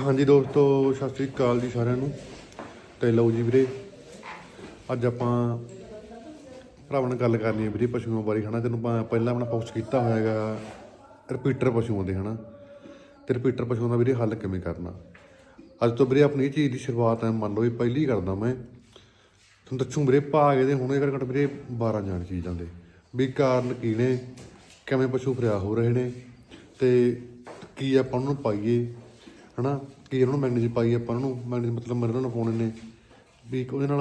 ਹਾਂਜੀ ਦੋਸਤੋ ਸਤਿ ਸ੍ਰੀ ਅਕਾਲ ਜੀ ਸਾਰਿਆਂ ਨੂੰ। ਤੇ ਲਓ ਜੀ ਵੀਰੇ, ਅੱਜ ਆਪਾਂ ਭਰਾਵਾਂ ਨਾਲ ਗੱਲ ਕਰਨੀ ਹੈ ਵੀਰੇ, ਪਸ਼ੂਆਂ ਬਾਰੇ, ਹਨਾ? ਤੈਨੂੰ ਆਪਾਂ ਪਹਿਲਾਂ ਆਪਣਾ ਪੋਸਟ ਕੀਤਾ ਹੋਇਆ ਹੈਗਾ ਰਿਪੀਟਰ ਪਸ਼ੂਆਂ ਦੇ, ਹਨਾ? ਤੇ ਰਿਪੀਟਰ ਪਸ਼ੂਆਂ ਦਾ ਵੀਰੇ ਹੱਲ ਕਿਵੇਂ ਕਰਨਾ? ਅੱਜ ਤੋਂ ਵੀਰੇ ਆਪਣੀ ਇਹ ਚੀਜ਼ ਦੀ ਸ਼ੁਰੂਆਤ ਹੈ ਮੰਨ ਲਓ ਵੀ ਪਹਿਲੀ ਕਰਦਾ ਮੈਂ। ਤੁਹਾਨੂੰ ਦੱਸੂ ਵੀਰੇ ਭਾਗ ਇਹਦੇ ਹੁਣ ਇਹ ਘੱਟ ਵੀਰੇ 12 ਜਾਣ ਚੀਜ਼ਾਂ ਦੇ। ਵੀ ਕਾਰਨ ਕੀ ਨੇ, ਕਿਵੇਂ ਪਸ਼ੂ ਫਰਿਆ ਹੋ ਰਹੇ ਨੇ, ਤੇ ਕੀ ਆਪਾਂ ਉਹਨਾਂ ਨੂੰ ਪਾਈਏ ਹਨਾ, ਕੀ ਉਹਨਾਂ ਨੂੰ ਮੈਗਨੀਜ ਪਾਈ ਆਪਾਂ ਉਹਨਾਂ ਨੂੰ, ਮੈਗਨੀਜ ਮਤਲਬ ਮਰਨ ਨੂੰ ਪਾਉਣੇ ਨੇ ਵੀ ਉਹਦੇ ਨਾਲ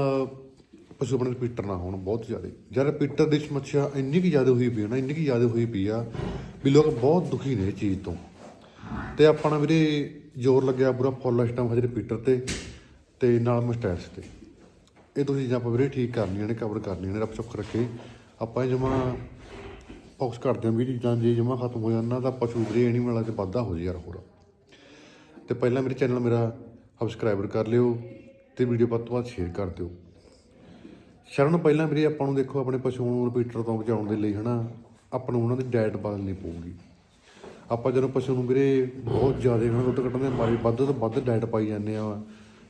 ਪਸ਼ੂ ਆਪਣੇ ਰਿਪੀਟਰ ਨਾ ਹੋਣ ਬਹੁਤ ਜ਼ਿਆਦਾ। ਜਦ ਰਿਪੀਟਰ ਦੀ ਸਮੱਸਿਆ ਇੰਨੀ ਕਿ ਜ਼ਿਆਦਾ ਹੋਈ ਪਈ ਹੈ ਨਾ, ਇੰਨੀ ਕਿ ਜ਼ਿਆਦਾ ਹੋਈ ਪਈ ਆ ਵੀ ਲੋਕ ਬਹੁਤ ਦੁਖੀ ਨੇ ਇਸ ਚੀਜ਼ ਤੋਂ। ਤੇ ਆਪਣਾ ਵੀਰੇ ਜ਼ੋਰ ਲੱਗਿਆ ਪੂਰਾ ਫੁੱਲ ਸਿਸਟਮ ਹਜੇ ਰਿਪੀਟਰ ਤੇ ਤੇ ਨਾਲ ਮਸਟੈਟਸ ਤੇ। ਇਹ ਦੋ ਚੀਜ਼ਾਂ ਆਪਾਂ ਵੀਰੇ ਠੀਕ ਕਰਨੀਆਂ ਨੇ ਕਵਰ ਕਰਨੀਆਂ ਨੇ, ਰੱਬ ਚੁੱਕ ਰੱਖੇ। ਆਪਾਂ ਜਮਾ ਫੋਕਸ ਕਰਦੇ ਹਾਂ ਵੀ ਚੀਜ਼ਾਂ ਜੇ ਜਮਾ ਖਤਮ ਹੋ ਜਾਣਾ ਤਾਂ ਪਸ਼ੂ ਵੀਰੇ ਐਨੀਮਲ ਵਾਲਾ ਤੇ ਵਾਧਾ ਹੋ ਜੇ ਯਾਰ ਹੋਰ। ਤੇ ਪਹਿਲਾਂ ਮੇਰੇ ਚੈਨਲ ਮੇਰਾ ਸਬਸਕ੍ਰਾਈਬਰ ਕਰ ਲਿਓ ਤੇ ਵੀਡੀਓ ਵੱਧ ਤੋਂ ਵੱਧ ਸ਼ੇਅਰ ਕਰ ਦਿਓ। ਸ਼ਰਨ, ਪਹਿਲਾਂ ਵੀਰੇ ਆਪਾਂ ਨੂੰ ਦੇਖੋ ਆਪਣੇ ਪਸ਼ੂਆਂ ਨੂੰ ਰਿਪੀਟਰ ਤੋਂ ਬਚਾਉਣ ਦੇ ਲਈ ਹਨਾ, ਆਪਾਂ ਨੂੰ ਉਹਨਾਂ ਦੀ ਡਾਈਟ ਬਦਲਣੀ ਪਊਗੀ। ਆਪਾਂ ਜਦੋਂ ਪਸ਼ੂ ਨੂੰ ਵੀਰੇ ਬਹੁਤ ਜ਼ਿਆਦਾ ਹਨਾ ਦੁੱਧ ਕੱਢਣ ਦੇ ਮਾਰੇ, ਵੱਧ ਤੋਂ ਵੱਧ ਡਾਈਟ ਪਾਈ ਜਾਂਦੇ ਆ,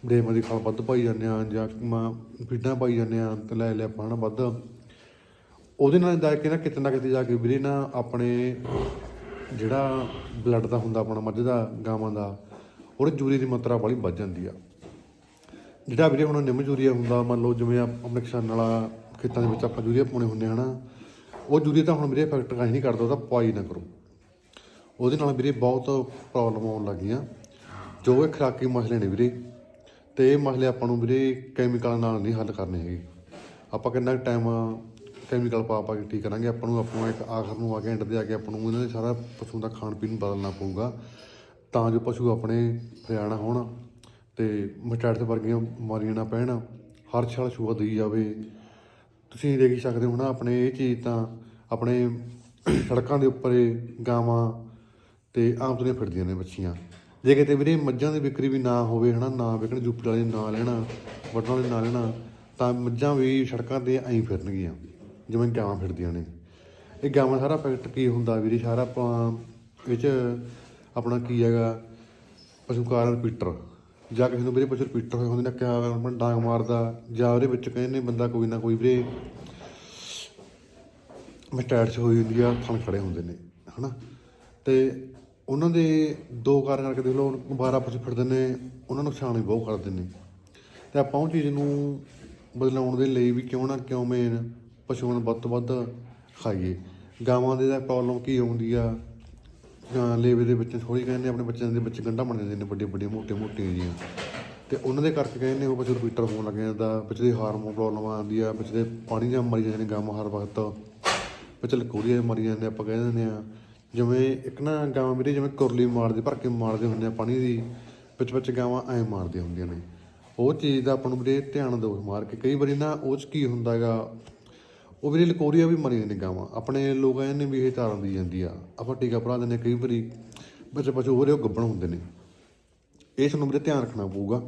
ਡੇਮ ਦੀ ਖਾਲ ਵੱਧ ਪਾਈ ਜਾਂਦੇ ਆ, ਜਾਂ ਮਾਂ, ਫੀਡਾਂ ਪਾਈ ਜਾਂਦੇ ਆ, ਤੇ ਲੈ ਲੈ ਆਪਾਂ ਹਨਾ ਵੱਧ। ਉਹਦੇ ਨਾਲ ਜਾ ਕੇ ਨਾ ਕਿਤੇ ਨਾ ਕਿਤੇ ਜਾ ਕੇ ਵੀਰੇ ਨਾ ਆਪਣੇ ਜਿਹੜਾ ਬਲੱਡ ਦਾ ਹੁੰਦਾ ਆਪਣਾ ਮੱਝ ਦਾ, ਗਾਵਾਂ ਦਾ ਉਹਦੇ ਜੂਰੀ ਦੀ ਮਾਤਰਾ ਵਾਲੀ ਵੱਧ ਜਾਂਦੀ ਆ। ਜਿਹੜਾ ਵੀਰੇ ਹੁਣ ਨਿੰਮ ਯੂਰੀਆ ਹੁੰਦਾ, ਮੰਨ ਲਓ ਜਿਵੇਂ ਆਪ- ਆਪਣੇ ਕਿਸਾਨ ਵਾਲਾ ਖੇਤਾਂ ਦੇ ਵਿੱਚ ਆਪਾਂ ਯੂਰੀਆ ਪਾਉਣੇ ਹੁੰਦੇ ਹਨਾ ਉਹ ਯੂਰੀਆ ਤਾਂ ਹੁਣ ਵੀਰੇ ਇਫੈਕਟ ਕਾਹੀ ਨਹੀਂ ਕਰਦਾ, ਉਹਦਾ ਪਵਾਈ ਨਾ ਕਰੋ। ਉਹਦੇ ਨਾਲ ਵੀਰੇ ਬਹੁਤ ਪ੍ਰੋਬਲਮ ਆਉਣ ਲੱਗੀਆਂ ਜੋ ਇਹ ਖਰਾਕੀ ਮਸਲੇ ਨੇ ਵੀਰੇ, ਤੇ ਇਹ ਮਸਲੇ ਆਪਾਂ ਨੂੰ ਵੀਰੇ ਕੈਮੀਕਲ ਨਾਲ ਨਹੀਂ ਹੱਲ ਕਰਨੇ ਹੈਗੇ। ਆਪਾਂ ਕਿੰਨਾ ਟਾਈਮ ਕੈਮੀਕਲ ਪਾ ਪਾ ਕੇ ਠੀਕ ਕਰਾਂਗੇ, ਆਪਾਂ ਨੂੰ ਆਪਾਂ ਇੱਕ ਆਖਰ ਨੂੰ ਆ ਕੇ ਐਂਡ ਤੇ ਆ ਕੇ ਆਪਾਂ ਨੂੰ ਇਹਨਾਂ ਦੇ ਸਾਰਾ ਪਸ਼ੂ ਦਾ ਖਾਣ ਪੀਣ ਬਦਲਣਾ ਪਊਗਾ। ਤਾਂ ਜੋ ਪਸ਼ੂ ਆਪਣੇ ਹਰਿਆਣਾ ਹੋਣ ਤੇ ਮਟੈਟਸ ਵਰਗੀਆਂ ਬਿਮਾਰੀਆਂ ਨਾ ਪੈਣ, ਹਰ ਛਾਲ ਛੂਆ ਦੇਈ ਜਾਵੇ। ਤੁਸੀਂ ਦੇਖ ਹੀ ਸਕਦੇ ਹੋ ਨਾ, ਆਪਣੇ ਇਹ ਚੀਜ਼ ਤਾਂ ਆਪਣੇ ਸੜਕਾਂ ਦੇ ਉੱਪਰ ਗਾਵਾਂ ਤੇ ਆਮ ਤੁਰੀਆਂ ਫਿਰਦੀਆਂ ਨੇ ਬੱਚੀਆਂ ਜੇ ਕਿਤੇ ਵੀਰੇ ਮੱਝਾਂ ਦੀ ਵਿਕਰੀ ਵੀ ਨਾ ਹੋਵੇ, ਹਨਾ, ਨਾ ਵਿਕਣ ਜੁੱਪੀ ਵਾਲੇ ਨਾ ਲੈਣਾ ਵੱਟਾਂ ਵਾਲੇ ਨਾ ਲੈਣਾ, ਤਾਂ ਮੱਝਾਂ ਵੀ ਸੜਕਾਂ ਤੇ ਐਂ ਫਿਰਨਗੀਆਂ, ਜਿਵੇਂ ਗਾਵਾਂ ਫਿਰਦੀਆਂ ਨੇ। ਇਹ ਗਾਵਾਂ ਸਾਰਾ ਫੈਕਟ ਕੀ ਹੁੰਦਾ ਵੀਰੇ? ਸਾਰਾ ਆਪਾਂ ਵਿੱਚ ਆਪਣਾ ਕੀ ਹੈਗਾ? ਪਸ਼ੂ ਕਾਰ ਰਿਪੀਟਰ ਜਾਂ ਕਿਸੇ ਨੂੰ ਵੀਰੇ ਪਸ਼ੂ ਰਿਪੀਟਰ ਹੋਏ ਹੁੰਦੇ ਨੇ, ਕਿਆ ਆਪਣਾ ਡਾਂਗ ਮਾਰਦਾ, ਜਾਂ ਉਹਦੇ ਵਿੱਚ ਕਹਿੰਦੇ ਨੇ ਬੰਦਾ ਕੋਈ ਨਾ ਕੋਈ ਵੀਰੇ ਮਸਟੈਟਸ ਹੋਈ ਹੁੰਦੀ ਆ ਥਣ ਖੜੇ ਹੁੰਦੇ ਨੇ, ਹਨਾ? ਤੇ ਉਹਨਾਂ ਦੇ ਦੋ ਕਾਰਨ ਕਰਕੇ ਦੇਖ ਲਓ 12 ਪਸ਼ੂ ਫਿਰਦੇ ਨੇ, ਉਹਨਾਂ ਨੂੰ ਨੁਕਸਾਨ ਵੀ ਬਹੁਤ ਕਰਦੇ ਨੇ। ਤੇ ਆਪਾਂ ਉਹ ਚੀਜ਼ ਨੂੰ ਬਦਲਾਉਣ ਦੇ ਲਈ ਵੀ ਕਿਉਂ ਨਾ ਕਿਉਂ ਮੇਨ ਪਸ਼ੂਆਂ ਨੂੰ ਵੱਧ ਤੋਂ ਵੱਧ ਖਾਈਏ। ਗਾਵਾਂ ਦੇ ਦਾ ਪ੍ਰੋਬਲਮ ਕੀ ਆਉਂਦੀ ਆ? ਲੇਵੇ ਦੇ ਵਿੱਚ ਥੋੜੀ ਕਹਿੰਦੇ ਆਪਣੇ ਬੱਚਿਆਂ ਦੇ ਵਿੱਚ ਗੰਢਾਂ ਬਣ ਜਾਂਦੇ ਨੇ, ਵੱਡੇ ਵੱਡੇ, ਮੋਟੇ ਮੋਟੇ ਜੀਆਂ ਤੇ ਉਹਨਾਂ ਦੇ ਕਰਕੇ ਕਹਿੰਦੇ ਉਹ ਪਸ਼ੂ ਰਿਪੀਟਰ ਹੋਣ ਲੱਗ ਜਾਂਦਾ ਵਿੱਚ ਦੇ ਹਾਰਮੋਨ ਪ੍ਰੋਬਲਮ ਆਉਂਦੀ ਆ ਵਿੱਚ ਦੇ ਪਾਣੀ ਜਾਂ ਮਰੀ ਜਾਂਦੇ ਨੇ ਗਾਵਾਂ ਹਰ ਵਕਤ ਵਿੱਚ ਲਕੋਰੀਆਂ ਮਰੀ ਜਾਂਦੇ ਆਪਾਂ ਕਹਿ ਦਿੰਦੇ ਆ। ਜਿਵੇਂ ਇੱਕ ਨਾ ਗਾਵਾਂ ਵੀਰੇ, ਜਿਵੇਂ ਕੁਰਲੀ ਮਾਰਦੇ, ਭਰ ਕੇ ਮਾਰਦੇ ਹੁੰਦੇ ਆ ਪਾਣੀ ਦੀ, ਵਿੱਚ ਵਿੱਚ ਗਾਵਾਂ ਐ ਮਾਰਦੀਆਂ ਹੁੰਦੀਆਂ ਨੇ। ਉਹ ਚੀਜ਼ ਦਾ ਆਪਾਂ ਨੂੰ ਵੀਰੇ ਧਿਆਨ ਦਿਓ ਮਾਰ ਕੇ। ਕਈ ਵਾਰੀ ਨਾ ਉਹ ਚ ਕੀ ਹੁੰਦਾ ਹੈਗਾ ਉਹ ਵੀਰੇ ਲਕੋਰੀਆ ਵੀ ਮਰੀ ਨੇ ਗਾਵਾਂ ਆਪਣੇ ਲੋਕ ਕਹਿੰਦੇ ਵੀ ਇਹ ਤਾਰਾਂ ਦੀ ਜਾਂਦੀ ਆ। ਆਪਾਂ ਟੀਕਾ ਭਰਾ ਦਿੰਦੇ ਕਈ ਵਾਰੀ ਬੱਚੇ ਪਸ਼ੂ ਹੋ ਰਹੇ ਉਹ ਗੱਬਣ ਹੁੰਦੇ ਨੇ। ਇਹ ਸਾਨੂੰ ਵੀਰੇ ਧਿਆਨ ਰੱਖਣਾ ਪਊਗਾ।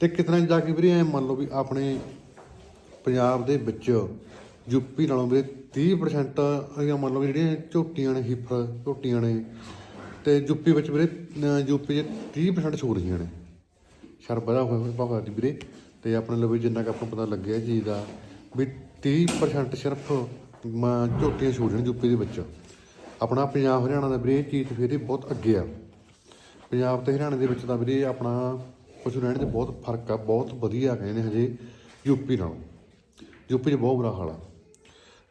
ਤੇ ਕਿਤਨਾ ਜਾ ਕੇ ਵੀਰੇ ਐ ਮੰਨ ਲਓ ਵੀ ਆਪਣੇ ਪੰਜਾਬ ਦੇ ਵਿੱਚ ਯੂਪੀ ਨਾਲੋਂ ਵੀਰੇ 30% ਜਾਂ ਮੰਨ ਲਓ ਜਿਹੜੀਆਂ ਝੋਟੀਆਂ ਨੇ ਹਿਫਰ ਝੋਟੀਆਂ ਨੇ, ਤੇ ਯੂਪੀ ਵਿੱਚ ਵੀਰੇ, ਅਹ ਯੂਪੀ 'ਚ 30% ਛੋਰੀਆਂ ਨੇ। ਸ਼ਰ ਵਧਾ ਹੋਇਆ ਹੋਇਆ ਭਾਵੇਂ ਵੀਰੇ। ਤੇ ਆਪਣੇ ਲਈ ਜਿੰਨਾ ਕੁ ਆਪਾਂ ਨੂੰ ਪਤਾ ਲੱਗਿਆ ਜੀ ਦਾ ਵੀ 30% ਸਿਰਫ ਮ- ਝੋਟੀਆਂ ਛੋਰੀਆਂ ਨੇ ਯੂਪੀ ਦੇ ਵਿੱਚ। ਆਪਣਾ ਪੰਜਾਬ ਹਰਿਆਣਾ ਦਾ ਵੀਰੇ, ਇਹ ਚੀਜ਼ ਫਿਰ ਇਹ ਬਹੁਤ ਅੱਗੇ ਆ। ਪੰਜਾਬ ਤੇ ਹਰਿਆਣਾ ਦੇ ਵਿੱਚ ਤਾਂ ਵੀਰੇ, ਆਪਣਾ ਪਸ਼ੂ ਰਹਿਣ 'ਚ ਬਹੁਤ ਫ਼ਰਕ ਆ, ਬਹੁਤ ਵਧੀਆ ਕਹਿੰਦੇ ਹਜੇ ਯੂਪੀ ਨਾਲੋਂ। ਯੂਪੀ 'ਚ ਬਹੁਤ ਬੁਰਾ ਹਾਲ ਆ।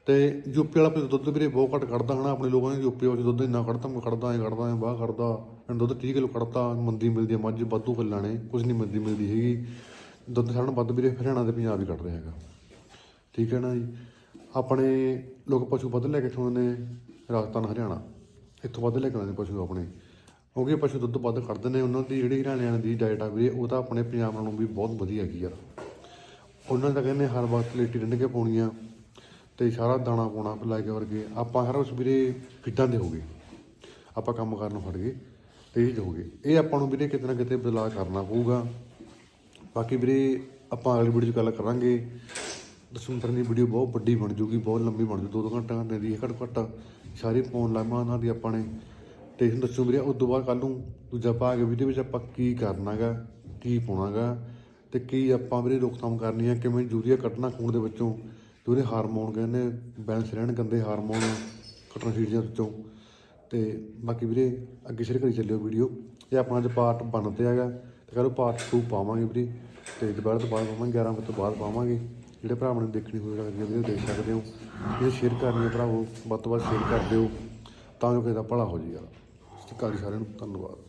ਤੇ ਯੂਪੀ ਵਾਲਾ ਫਿਰ ਦੁੱਧ ਵੀਰੇ ਬਹੁਤ ਘੱਟ ਕੱਢਦਾ ਹਨਾ, ਆਪਣੇ ਲੋਕਾਂ ਨੇ ਯੂਪੀ ਵਿੱਚ ਦੁੱਧ ਇੰਨਾ ਕੱਢਦਾ, ਮੈਂ ਕੱਢਦਾ, ਐ ਕੱਢਦਾ, ਐ ਬਾਹ ਕੱਢਦਾ। ਇਹਨੂੰ ਦੁੱਧ 30 ਕਿਲੋ ਕੱਢਤਾ, ਮੰਦੀ ਮਿਲਦੀ ਆ, ਮੱਝ ਵਾਧੂ ਕਿੱਲਾਂ ਨੇ ਕੁਝ ਨਹੀਂ ਮੰਦੀ ਮਿਲਦੀ ਹੈਗੀ। ਦੁੱਧ ਸਾਡਾ ਵੱਧ ਵੀਰੇ, ਹਰਿਆਣਾ ਤੇ ਪੰਜਾਬ ਹੀ ਕੱਢ ਰਿਹਾ ਹੈਗਾ। ਠੀਕ ਹੈ ਨਾ ਜੀ? ਆਪਣੇ ਲੋਕ ਪਸ਼ੂ ਵੱਧ ਲੈ ਕੇ ਆਉਂਦੇ ਨੇ, ਰਾਜਸਥਾਨ, ਹਰਿਆਣਾ। ਇੱਥੋਂ ਵੱਧ ਲੈ ਕੇ ਆਉਂਦੇ ਨੇ ਪਸ਼ੂ ਆਪਣੇ। ਕਿਉਂਕਿ ਪਸ਼ੂ ਦੁੱਧ ਵੱਧ ਕੱਢਦੇ ਨੇ, ਉਹਨਾਂ ਦੀ ਜਿਹੜੀ ਹਰਿਆਣਿਆਂ ਦੀ ਡਾਈਟ ਆ ਵੀਰੇ, ਉਹ ਤਾਂ ਆਪਣੇ ਪੰਜਾਬ ਨਾਲੋਂ ਵੀ ਬਹੁਤ ਵਧੀਆ ਹੈਗੀ ਯਾਰ ਉਹਨਾਂ ਦਾ ਕਹਿੰਦੇ ਹਰ ਵਕਤ ਲੇਟੀ ਡੰਡ ਕੇ ਪਾਉਣੀ ਆ ਤੇ ਸਾਰਾ ਦਾਣਾ ਪਾਉਣਾ ਲੈ ਕੇ ਵਰਗੇ। ਆਪਾਂ ਹਰ ਉਸ ਵੀਰੇ ਫਿੱਟਾਂ ਦੇ ਹੋ ਗਏ। ਆਪਾਂ ਕੰਮ ਕਰਨ ਹਟ ਗਏ, ਤੇਜ਼ ਹੋ ਗਏ। ਇਹ ਆਪਾਂ ਨੂੰ ਵੀਰੇ ਕਿਤੇ ਨਾ ਕਿਤੇ ਬਦਲਾਅ ਕਰਨਾ ਪਊਗਾ। ਬਾਕੀ ਵੀਰੇ ਆਪਾਂ ਅਗਲੀ ਵੀਡੀਓ 'ਚ ਗੱਲ ਕਰਾਂਗੇ। ਦਸਵੰਤਰ ਦੀ ਵੀਡੀਓ ਬਹੁਤ ਵੱਡੀ ਬਣ ਜੂਗੀ, ਬਹੁਤ ਲੰਬੀ ਬਣ ਜੂ ਦੋ ਦੋ ਘੰਟੇ ਦੀ ਘੱਟ ਘੱਟ ਸਾਰੇ ਫੋਨ ਲਾਵਾਂ ਉਹਨਾਂ ਦੀ ਆਪਾਂ ਨੇ ਤੇ ਤੁਹਾਨੂੰ ਦੱਸੋ ਵੀਰੇ, ਉਸ ਤੋਂ ਬਾਅਦ ਕੱਲ ਨੂੰ ਦੂਜਾ ਭਾਗ ਵੀਡੀਓ ਵਿੱਚ ਆਪਾਂ ਕੀ ਕਰਨਾਗਾ, ਕੀ ਪਾਉਣਾਗਾ ਤੇ ਕੀ ਆਪਾਂ ਵੀਰੇ ਰੋਕਥਾਮ ਕਰਨੀ ਹੈ, ਕਿਵੇਂ ਯੂਰੀਆ ਕੱਢਣਾ ਖੂਨ ਦੇ ਵਿੱਚੋਂ। ਜਿਹੜੇ ਹਾਰਮੋਨ ਕਹਿੰਦੇ ਬੈਲੈਂਸ ਰਹਿਣ ਗੰਦੇ ਹਾਰਮੋਨ ਕੱਟਣ ਚੀਜ਼ਾਂ ਵਿੱਚੋਂ। ਤੇ ਬਾਕੀ ਵੀਰੇ, ਅੱਗੇ ਸ਼ੇਅਰ ਕਰੀ ਚੱਲਿਓ ਵੀਡੀਓ ਇਹ ਆਪਣਾ ਅੱਜ ਪਾਰਟ ਬਣ ਤੇ ਹੈਗਾ ਤੇ ਕੱਲ੍ਹ ਪਾਰਟ 2 ਪਾਵਾਂਗੇ ਵੀਰੇ। ਤੇ ਦੁਪਹਿਰ ਤੋਂ ਬਾਅਦ ਪਾਵਾਂਗੇ 11 ਵਜੇ ਤੋਂ ਬਾਅਦ ਪਾਵਾਂਗੇ। ਜਿਹੜੇ ਭਰਾਵਾਂ ਨੇ ਦੇਖਣੀ ਹੋਵੇ ਤਾਂ ਵੀਡੀਓ ਦੇਖ ਸਕਦੇ ਹੋ। ਇਹ ਸ਼ੇਅਰ ਕਰਨੀ ਹੈ ਭਰਾਵੋ, ਵੱਧ ਤੋਂ ਵੱਧ ਸ਼ੇਅਰ ਕਰ ਦਿਓ, ਤਾਂ ਜੋ ਕਿਸੇ ਦਾ ਭਲਾ ਹੋ ਜਾਏਗਾ ਸਤਿ ਸ਼੍ਰੀ ਅਕਾਲ ਜੀ ਸਾਰਿਆਂ ਨੂੰ, ਧੰਨਵਾਦ।